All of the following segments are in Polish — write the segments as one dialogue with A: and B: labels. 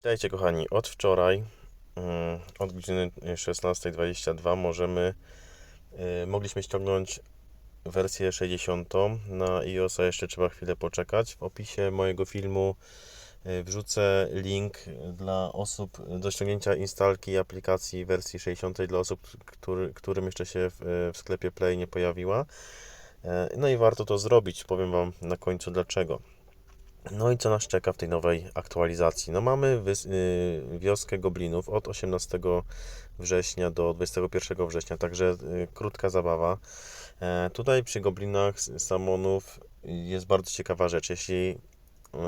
A: Witajcie kochani, od wczoraj, mm, od godziny 16.22 możemy, y, mogliśmy ściągnąć wersję 60. Na iOSa jeszcze trzeba chwilę poczekać. W opisie mojego filmu y, wrzucę link dla osób do ściągnięcia instalki aplikacji wersji 60 dla osób, który, którym jeszcze się w, w sklepie Play nie pojawiła. No i warto to zrobić, powiem Wam na końcu dlaczego. No i co nas czeka w tej nowej aktualizacji? No mamy y, wioskę goblinów od 18 września do 21 września, także y, krótka zabawa. E, Tutaj przy goblinach Samonów jest bardzo ciekawa rzecz. Jeśli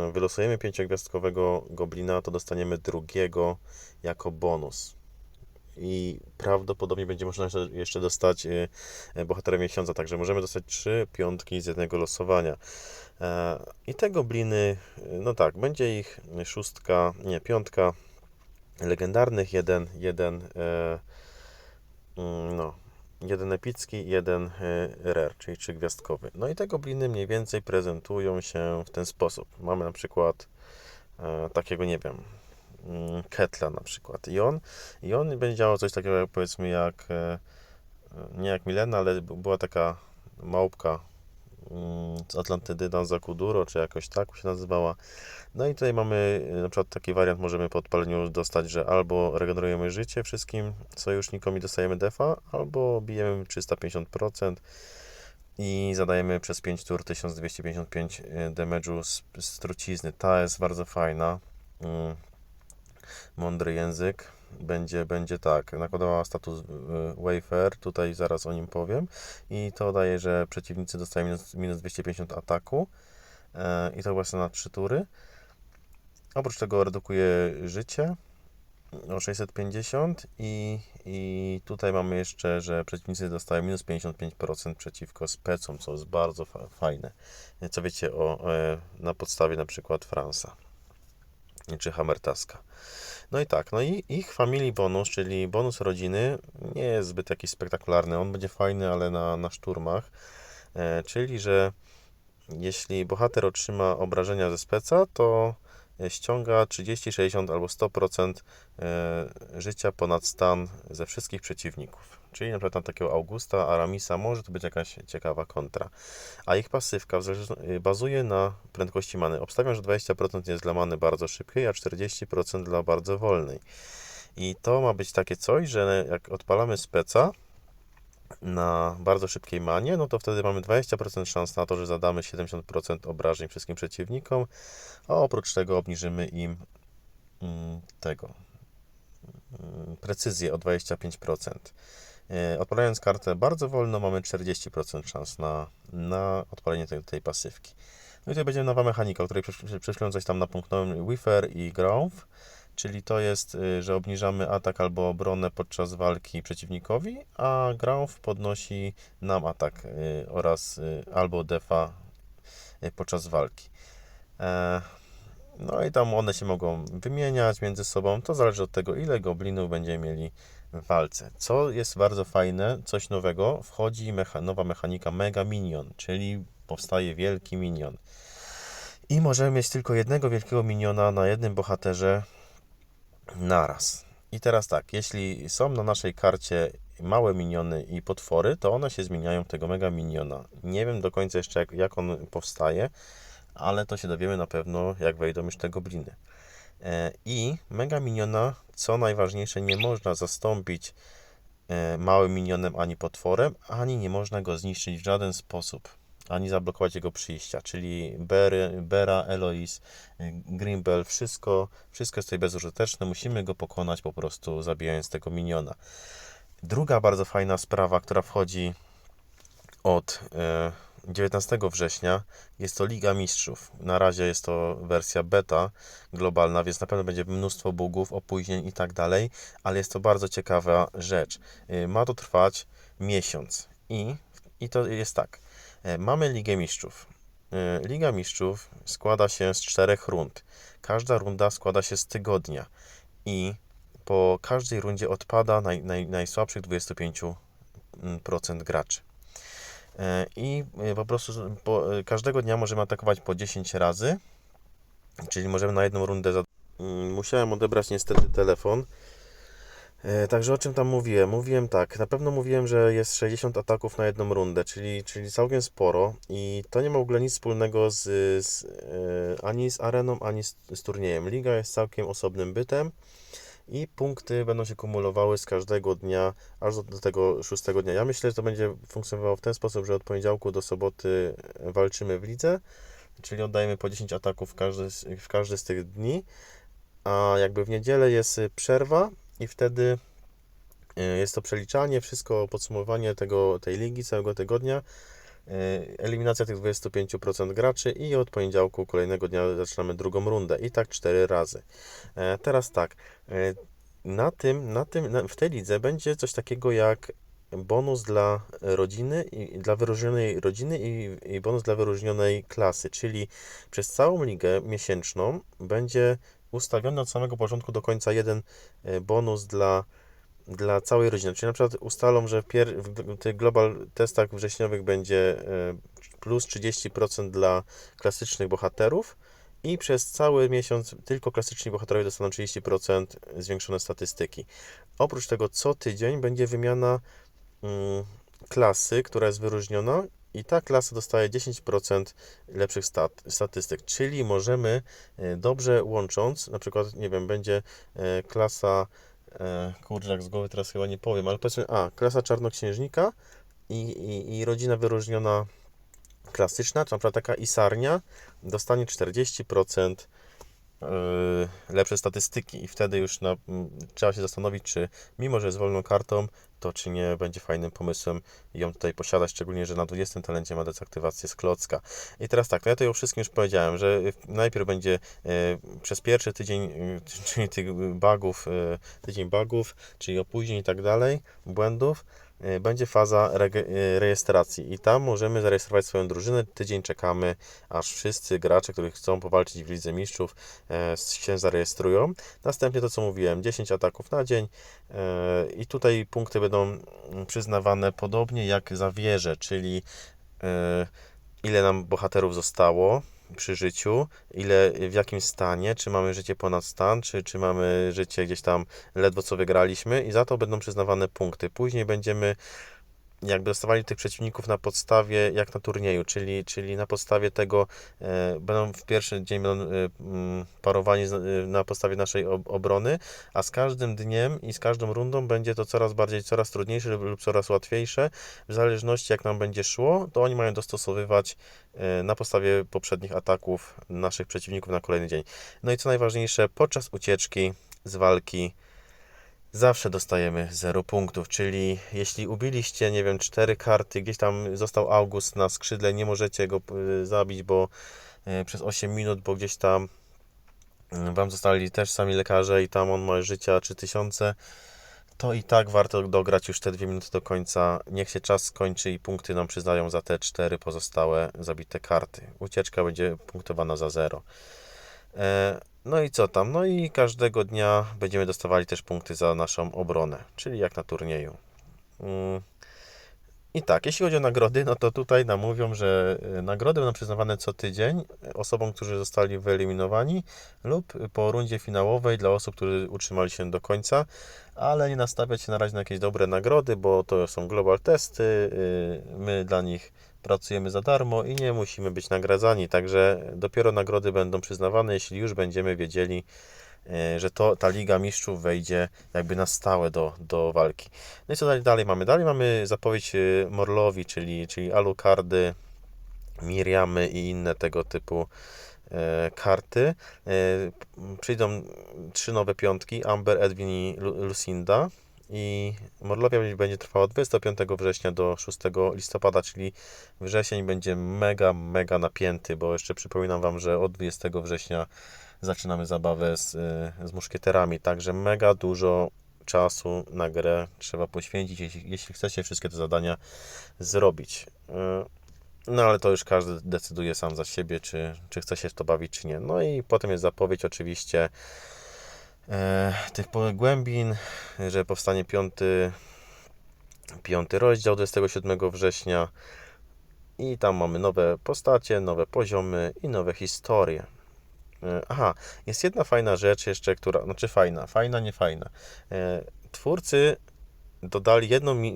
A: y, wylosujemy pięciogwiazdkowego goblina, to dostaniemy drugiego jako bonus. I prawdopodobnie będzie można jeszcze- dostać y, y, bohatera miesiąca, także możemy dostać trzy piątki z jednego losowania. E, I te gobliny, no tak, będzie ich szóstka, nie, piątka legendarnych, jeden, jeden, e, mm, no, jeden epicki, jeden e, rare, czyli trzygwiazdkowy. No i te gobliny mniej więcej prezentują się w ten sposób. Mamy na przykład e, takiego, nie wiem, Ketla na przykład. I on, I on będzie działał coś takiego, jak, powiedzmy, jak e, nie jak Milena, ale była taka małpka mm, z Atlantydy, Danza Kuduro, czy jakoś tak się nazywała. No i tutaj mamy y, na przykład taki wariant, możemy po odpaleniu dostać, że albo regenerujemy życie wszystkim sojusznikom i dostajemy defa, albo bijemy 350% i zadajemy przez 5 tur 1255 y, damage'u z, z trucizny. Ta jest bardzo fajna. Mądry język. Będzie, będzie tak, nakładała status y, Wayfair, tutaj zaraz o nim powiem i to daje, że przeciwnicy dostają minus, minus 250 ataku e, i to właśnie na 3 tury. Oprócz tego redukuje życie o 650 i, i tutaj mamy jeszcze, że przeciwnicy dostają minus 55% przeciwko specom, co jest bardzo fa fajne. Co wiecie o, e, na podstawie na przykład Fransa czy Hammertaska. No i tak, no i ich family bonus, czyli bonus rodziny, nie jest zbyt jakiś spektakularny. On będzie fajny, ale na, na szturmach. E, czyli, że jeśli bohater otrzyma obrażenia ze speca, to ściąga 30, 60 albo 100% e, życia ponad stan ze wszystkich przeciwników. Czyli na przykład takiego Augusta, Aramisa może to być jakaś ciekawa kontra. A ich pasywka zależno- bazuje na prędkości many. Obstawiam, że 20% jest dla many bardzo szybkiej, a 40% dla bardzo wolnej. I to ma być takie coś, że jak odpalamy speca na bardzo szybkiej manie, no to wtedy mamy 20% szans na to, że zadamy 70% obrażeń wszystkim przeciwnikom, a oprócz tego obniżymy im mm, tego mm, precyzję o 25%. E, Odpalając kartę bardzo wolno, mamy 40% szans na, na odpalenie tej, tej pasywki. No i tutaj będzie nowa mechanika, o której coś tam napomknąłem, Wifer i Growth, czyli to jest, y, że obniżamy atak albo obronę podczas walki przeciwnikowi, a Growth podnosi nam atak y, oraz y, albo defa podczas walki. E, No i tam one się mogą wymieniać między sobą, to zależy od tego, ile goblinów będziemy mieli w walce. Co jest bardzo fajne, coś nowego, wchodzi mecha nowa mechanika Mega Minion, czyli powstaje wielki minion. I możemy mieć tylko jednego wielkiego miniona na jednym bohaterze naraz. I teraz tak, jeśli są na naszej karcie małe miniony i potwory, to one się zmieniają w tego mega miniona. Nie wiem do końca jeszcze jak, jak on powstaje, ale to się dowiemy na pewno jak wejdą już te gobliny. E, I mega miniona, co najważniejsze, nie można zastąpić e, małym minionem ani potworem, ani nie można go zniszczyć w żaden sposób, ani zablokować jego przyjścia. Czyli Bery, Bera, Eloise, e, Grimbel, wszystko, wszystko jest tutaj bezużyteczne. Musimy go pokonać po prostu zabijając tego miniona. Druga bardzo fajna sprawa, która wchodzi od e, 19 września jest to Liga Mistrzów. Na razie jest to wersja beta globalna, więc na pewno będzie mnóstwo bugów, opóźnień i tak dalej, ale jest to bardzo ciekawa rzecz. Y, Ma to trwać miesiąc i, i to jest tak. E, Mamy Ligę Mistrzów. Y, Liga Mistrzów składa się z czterech rund. Każda runda składa się z tygodnia i po każdej rundzie odpada naj, naj, najsłabszych 25% graczy. E, I e, po prostu po, e, każdego dnia możemy atakować po 10 razy, czyli możemy na jedną rundę mm, musiałem odebrać niestety telefon. E, Także o czym tam mówiłem? Mówiłem tak, na pewno mówiłem, że jest 60 ataków na jedną rundę, czyli, czyli całkiem sporo i to nie ma w ogóle nic wspólnego z, z, e, ani z areną, ani z, z turniejem. Liga jest całkiem osobnym bytem i punkty będą się kumulowały z każdego dnia, aż do, tego szóstego dnia. Ja myślę, że to będzie funkcjonowało w ten sposób, że od poniedziałku do soboty walczymy w lidze, czyli oddajemy po 10 ataków w każdy, w każdy z tych dni, a jakby w niedzielę jest przerwa i wtedy y, jest to przeliczanie, wszystko podsumowanie tego, tej ligi całego tygodnia, y, eliminacja tych 25% graczy i od poniedziałku kolejnego dnia zaczynamy drugą rundę. I tak cztery razy. E, Teraz tak, e, na tym, na tym, w tej lidze będzie coś takiego jak bonus dla rodziny i dla wyróżnionej rodziny i, i bonus dla wyróżnionej klasy, czyli przez całą ligę miesięczną będzie ustawiony od samego początku do końca jeden e, bonus dla, dla całej rodziny. Czyli na przykład ustalą, że w, pier- w tych global testach wrześniowych będzie e, plus 30% dla klasycznych bohaterów i przez cały miesiąc tylko klasyczni bohaterowie dostaną 30% zwiększone statystyki. Oprócz tego co tydzień będzie wymiana mm, klasy, która jest wyróżniona i ta klasa dostaje 10% lepszych stat, statystyk, czyli możemy e, dobrze łącząc, na przykład, nie wiem, będzie e, klasa, e, kurczę, jak z głowy teraz chyba nie powiem, ale powiedzmy, a, klasa czarnoksiężnika i, i, i rodzina wyróżniona klasyczna, czy na przykład taka isarnia, dostanie 40% yy, lepsze statystyki i wtedy już na, trzeba się zastanowić, czy mimo, że jest wolną kartą, to czy nie będzie fajnym pomysłem ją tutaj posiadać, szczególnie, że na 20 talencie ma dezaktywację z klocka. I teraz tak, no ja to o wszystkim już powiedziałem, że najpierw będzie e, przez pierwszy tydzień, e, czyli tych bugów, e, tydzień bugów, czyli opóźnień i tak dalej, błędów, będzie faza e, rejestracji i tam możemy zarejestrować swoją drużynę. Tydzień czekamy, aż wszyscy gracze, którzy chcą powalczyć w Lidze Mistrzów, e, się zarejestrują. Następnie to, co mówiłem, 10 ataków na dzień e, i tutaj punkty będą mm, przyznawane podobnie jak za wieżę, czyli e, ile nam bohaterów zostało przy życiu, ile w jakim stanie, czy mamy życie ponad stan, czy, czy mamy życie gdzieś tam ledwo co wygraliśmy i za to będą przyznawane punkty. Później będziemy jakby dostawali tych przeciwników na podstawie jak na turnieju, czyli, czyli na podstawie tego e, będą w pierwszy dzień będą e, mm, parowani z, e, na podstawie naszej ob, obrony, a z każdym dniem i z każdą rundą będzie to coraz bardziej, coraz trudniejsze lub, lub coraz łatwiejsze, w zależności jak nam będzie szło, to oni mają dostosowywać e, na podstawie poprzednich ataków naszych przeciwników na kolejny dzień. No i co najważniejsze, podczas ucieczki z walki zawsze dostajemy 0 punktów, czyli jeśli ubiliście, nie wiem, 4 karty, gdzieś tam został August na skrzydle, nie możecie go y, zabić, bo y, przez 8 minut, bo gdzieś tam y, Wam zostali też sami lekarze i tam on ma życia 3000, to i tak warto dograć już te 2 minuty do końca. Niech się czas skończy i punkty nam przyznają za te 4 pozostałe zabite karty. Ucieczka będzie punktowana za 0. E, No i co tam? No i każdego dnia będziemy dostawali też punkty za naszą obronę, czyli jak na turnieju. Mm. I tak, jeśli chodzi o nagrody, no to tutaj nam mówią, że e, nagrody będą przyznawane co tydzień osobom, którzy zostali wyeliminowani lub po rundzie finałowej dla osób, którzy utrzymali się do końca, ale nie nastawiać się na razie na jakieś dobre nagrody, bo to są global testy, y, my dla nich pracujemy za darmo i nie musimy być nagradzani, także dopiero nagrody będą przyznawane, jeśli już będziemy wiedzieli, e, że to ta Liga Mistrzów wejdzie jakby na stałe do, do walki. No i co dalej, dalej mamy? Dalej mamy zapowiedź e, Morlowi, czyli, czyli Alucardy, Miriamy i inne tego typu e, karty. Przyjdą trzy nowe piątki, Amber, Edwin i Lu- Lucinda. I Morlowia będzie trwała od 25 września do 6 listopada, czyli wrzesień będzie mega, mega napięty, bo jeszcze przypominam Wam, że od 20 września zaczynamy zabawę z, y, z muszkieterami, także mega dużo czasu na grę trzeba poświęcić, jeśli, jeśli chcecie wszystkie te zadania zrobić. Y, No ale to już każdy decyduje sam za siebie, czy, czy chce się w to bawić, czy nie. No i potem jest zapowiedź oczywiście tych pogłębin, że powstanie piąty, piąty rozdział 27 września i tam mamy nowe postacie, nowe poziomy i nowe historie. E, Aha, jest jedna fajna rzecz jeszcze, która, znaczy fajna, fajna, nie fajna. E, Twórcy dodali jedną mi,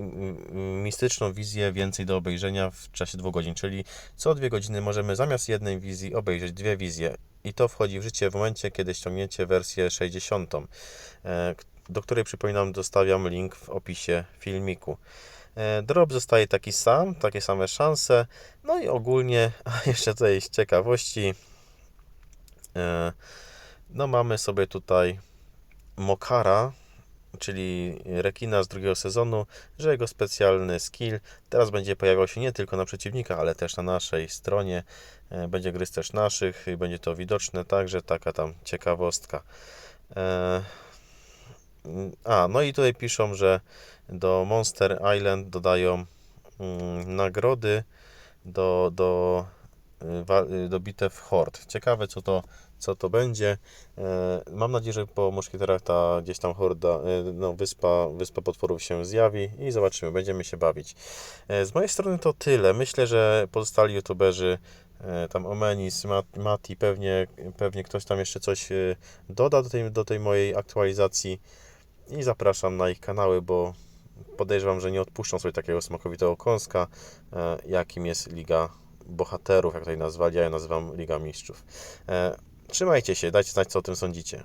A: mistyczną wizję więcej do obejrzenia w czasie dwóch godzin, czyli co dwie godziny możemy zamiast jednej wizji obejrzeć dwie wizje. I to wchodzi w życie w momencie, kiedy ściągniecie wersję 60, e, do której przypominam, dostawiam link w opisie filmiku. E, Drop zostaje taki sam, takie same szanse. No i ogólnie, a jeszcze tutaj z ciekawości, e, no mamy sobie tutaj Mokara, czyli rekina z drugiego sezonu, że jego specjalny skill teraz będzie pojawiał się nie tylko na przeciwnika, ale też na naszej stronie. E, Będzie gryzł też naszych i będzie to widoczne, także taka tam ciekawostka. E, A, no i tutaj piszą, że do Monster Island dodają mm, nagrody do, do, y, y, do bitew hord. Ciekawe, co to, co to będzie. E, Mam nadzieję, że po muszkieterach ta gdzieś tam horda, y, no, wyspa, wyspa potworów się zjawi i zobaczymy, będziemy się bawić. Z mojej strony to tyle. Myślę, że pozostali youtuberzy, tam Omenis, Mat- Mati, pewnie, pewnie ktoś tam jeszcze coś y, doda do tej, do tej mojej aktualizacji i zapraszam na ich kanały, bo podejrzewam, że nie odpuszczą sobie takiego smakowitego kąska, e, jakim jest Liga Bohaterów, jak tutaj nazwali, ja nazywam Liga Mistrzów. E, Trzymajcie się, dajcie znać, co o tym sądzicie.